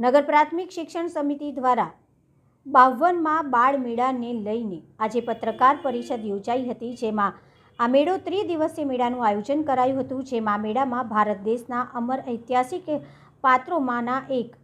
નગર પ્રાથમિક શિક્ષણ સમિતિ દ્વારા બાવનમાં બાળ મેળાને લઈને આજે પત્રકાર પરિષદ યોજાઈ હતી, જેમાં આ મેળો ત્રિદિવસીય મેળાનું આયોજન કરાયું હતું, જેમાં મેળામાં ભારત દેશના અમર ઐતિહાસિક પાત્રોમાંના એક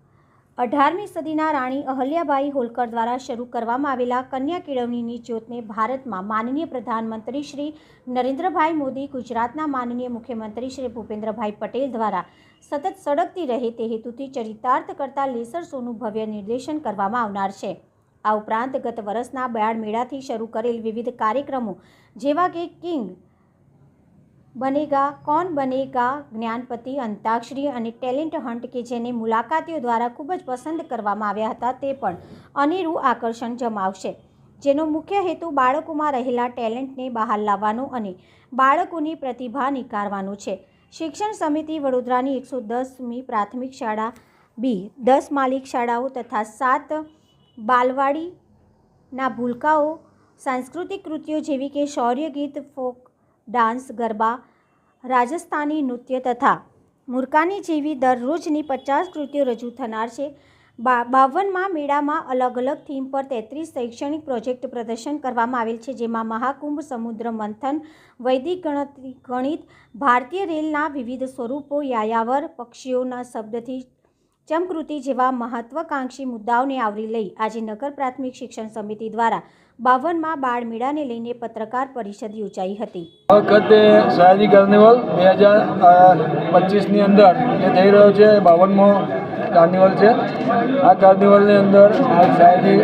અઢારમી સદીના રાણી અહલ્યાબાઈ હોલકર દ્વારા શરૂ કરવામાં આવેલા કન્યા કેળવણીની જ્યોતને ભારતમાં માનનીય પ્રધાનમંત્રી શ્રી નરેન્દ્રભાઈ મોદી, ગુજરાતના માનનીય મુખ્યમંત્રી શ્રી ભૂપેન્દ્રભાઈ પટેલ દ્વારા સતત સળગતી રહે તે હેતુથી ચરિતાર્થ કરતા લેસર શોનું ભવ્ય નિર્દેશન કરવામાં આવનાર છે. આ ઉપરાંત ગત વર્ષના બયાળ મેળાથી શરૂ કરેલ વિવિધ કાર્યક્રમો જેવા કે કિંગ બનેગા? કોણ બનેગા? જ્ઞાનપતિ, અંતાક્ષરી અને ટેલેન્ટ હન્ટ કે જેને મુલાકાતીઓ દ્વારા ખૂબ જ પસંદ કરવામાં આવ્યા હતા તે પણ અનેરું આકર્ષણ જમાવશે. જેનો મુખ્ય હેતુ બાળકોમાં રહેલા ટેલેન્ટને બહાર લાવવાનો અને બાળકોની પ્રતિભા નિકારવાનો છે. શિક્ષણ સમિતિ વડોદરાની એકસો દસમી પ્રાથમિક શાળા, બી દસ માલિક શાળાઓ તથા સાત બાલવાડીના ભૂલકાઓ, સાંસ્કૃતિક કૃતિઓ જેવી કે શૌર્ય ગીત, ફોક ડાન્સ, ગરબા, રાજસ્થાની નૃત્ય તથા મુરકાની જેવી દરરોજની પચાસ કૃતિઓ રજૂ થનાર છે. બા, બાવનમાં મેળામાં અલગ અલગ થીમ પર તેત્રીસ શૈક્ષણિક પ્રોજેક્ટ પ્રદર્શન કરવામાં આવેલ છે, જેમાં મહાકુંભ, સમુદ્ર મંથન, વૈદિક ગણતરી ગણિત, ભારતીય રેલના વિવિધ સ્વરૂપો, યાયાવર, પક્ષીઓના શબ્દથી ચમકૃતિ જેવા મહત્વાકાંક્ષી મુદ્દાઓને આવરી લઈ આજે નગર પ્રાથમિક શિક્ષણ સમિતિ દ્વારા બાવનમાં બાળ મેળાને લઈને પત્રકાર પરિષદ યોજાઈ હતી. વખતે સયાજી કાર્નિવલ બે હજાર પચીસની અંદર જે થઈ રહ્યો છે બાવનમો કાર્નિવલ છે. આ કાર્નિવલની અંદર આ સયાજી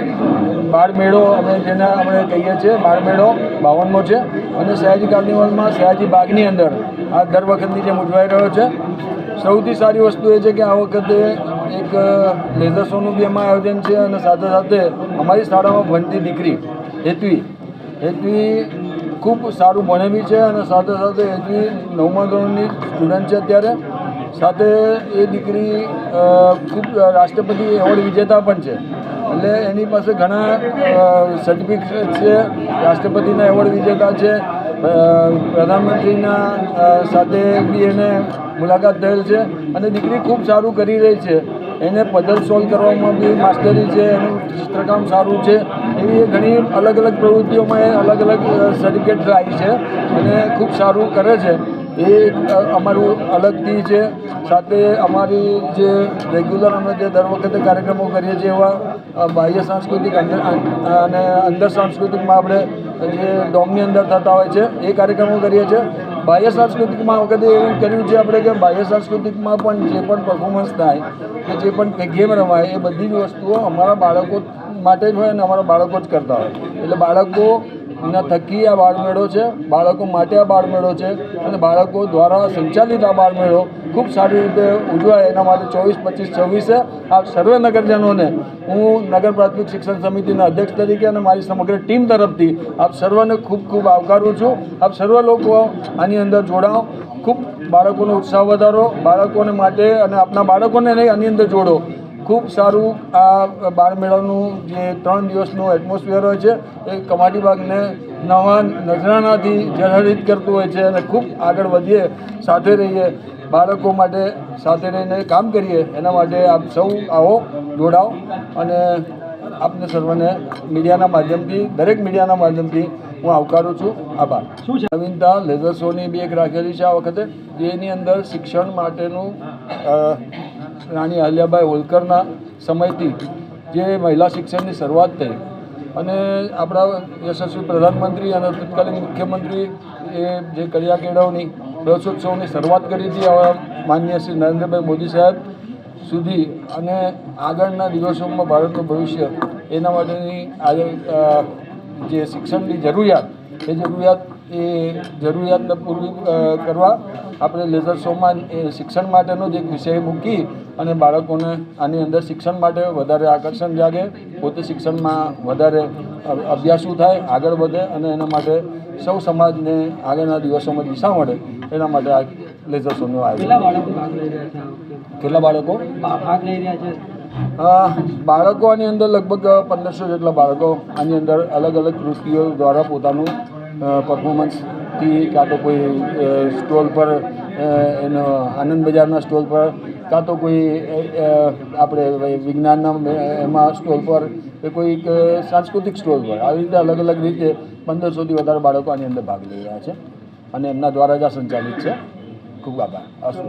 બાળ મેળો અમે જેને આપણે કહીએ છીએ, બાળ મેળો બાવનમો છે. અને સયાજી કાર્નિવલમાં સયાજી બાગની અંદર આ દર વખતની જેમ ઉજવાઈ રહ્યો છે. સૌથી સારી વસ્તુ એ છે કે આ વખતે એક લેઝર શોનું બી એમાં આયોજન છે અને સાથે સાથે અમારી શાળામાં ભણતી દીકરી, હેતવી. હેતવી ખૂબ સારું ભણે બી છે અને સાથે સાથે હેતવી નવમા ધોરણની સ્ટુડન્ટ છે અત્યારે. સાથે એ દીકરી ખૂબ રાષ્ટ્રપતિ એવોર્ડ વિજેતા પણ છે. એટલે એની પાસે ઘણા સર્ટિફિકેટ છે, રાષ્ટ્રપતિના એવોર્ડ વિજેતા છે પ્રધાનમંત્રીના સાથે બી એને મુલાકાત થયેલ છે અને દીકરી ખૂબ સારું કરી રહી છે. એને પઝલ સોલ્વ કરવામાં બી માસ્ટરી છે, એનું ચિત્રકામ સારું છે. એવી ઘણી અલગ અલગ પ્રવૃત્તિઓમાં એ અલગ અલગ સર્ટિફિકેટ લાવી છે અને ખૂબ સારું કરે છે. એ અમારું અલગથી છે. સાથે અમારી જે રેગ્યુલર અમે જે દર વખતે કાર્યક્રમો કરીએ છીએ એવા બાહ્ય સાંસ્કૃતિક અને અંદર સાંસ્કૃતિકમાં આપણે જે ડોમની અંદર થતા હોય છે, એ કાર્યક્રમો કરીએ છીએ. બાહ્ય સાંસ્કૃતિકમાં વખતે એવું કર્યું છે આપણે કે બાહ્ય સાંસ્કૃતિકમાં પણ જે પણ પરફોર્મન્સ થાય કે જે પણ ગેમ રમાય એ બધી જ વસ્તુઓ અમારા બાળકો માટે જ હોય અને અમારા બાળકો જ કરતા હોય. એટલે બાળકો ના થકી આ બાળમેળો છે. બાળકો માટે આ બાળમેળો છે અને બાળકો દ્વારા સંચાલિત આ બાળમેળો ખૂબ સારી રીતે ઉજવાય. એના માટે ચોવીસ, પચીસ, છવ્વીસે આ સર્વે નગરજનોને હું નગર પ્રાથમિક શિક્ષણ સમિતિના અધ્યક્ષ તરીકે અને મારી સમગ્ર ટીમ તરફથી આપ સર્વને ખૂબ ખૂબ આવકારું છું. આપ સર્વ લોકો આની અંદર જોડાઓ. ખૂબ બાળકોનો ઉત્સાહ વધારો. બાળકોને માટે અને આપના બાળકોને નહીં, આની અંદર જોડો. ખૂબ સારું આ બાળમેળાનું જે ત્રણ દિવસનું એટમોસ્ફિયર હોય છે એ કમાટી બાગને નવા નજરાનાથી જર્જરિત કરતું હોય છે અને ખૂબ આગળ વધીએ સાથે રહીએ બાળકો માટે સાથે રહીને કામ કરીએ એના માટે આપ સૌ આવો જોડાઓ અને આપને સર્વને મીડિયાના માધ્યમથી દરેક મીડિયાના માધ્યમથી હું આવકારું છું. આભાર. શું છે? નવીનતા લેઝર શોની બી એક રાખેલી છે આ વખતે જેની અંદર શિક્ષણ માટેનું રાણી આલિયાબાઈ હોલકરના સમયથી જે મહિલા શિક્ષણની શરૂઆત થઈ અને આપણા યશસ્વી પ્રધાનમંત્રી અને તત્કાલીન મુખ્યમંત્રી એ જે કડિયા કેળવણી રસોત્સવની શરૂઆત કરી હતી માનનીય શ્રી નરેન્દ્રભાઈ મોદી સાહેબ સુધી અને આગળના દિવસોમાં ભારતનું ભવિષ્ય એના માટેની આજે જે શિક્ષણની જરૂરિયાત, એ જરૂરિયાત એ જરૂરિયાતને પૂરી કરવા આપણે લેઝર શોમાં એ શિક્ષણ માટેનો જ એક વિષય મૂકી અને બાળકોને આની અંદર શિક્ષણ માટે વધારે આકર્ષણ જાગે પોતે શિક્ષણમાં વધારે અભ્યાસુ થાય આગળ વધે અને એના માટે સૌ સમાજને આગળના દિવસોમાં દિશા મળે એના માટે આ લેઝર શોનું આયોજન. કેટલા બાળકો ભાગ લઈ રહ્યા છે બાળકો? આની અંદર લગભગ પંદરસો જેટલા બાળકો આની અંદર અલગ અલગ કૃતિઓ દ્વારા પોતાનું પરફોર્મન્સ નાટકથી કાં તો કોઈ સ્ટોલ પર એનો આનંદ બજારના સ્ટોલ પર, કાં તો કોઈ આપણે વિજ્ઞાનના એમાં સ્ટોલ પર કે કોઈક સાંસ્કૃતિક સ્ટોલ પર. આવી રીતે અલગ અલગ રીતે પંદરસોથી વધારે બાળકો આની અંદર ભાગ લઈ રહ્યા છે અને એમના દ્વારા જ આ સંચાલિત છે. ખૂબ આભાર. અસ્તુ.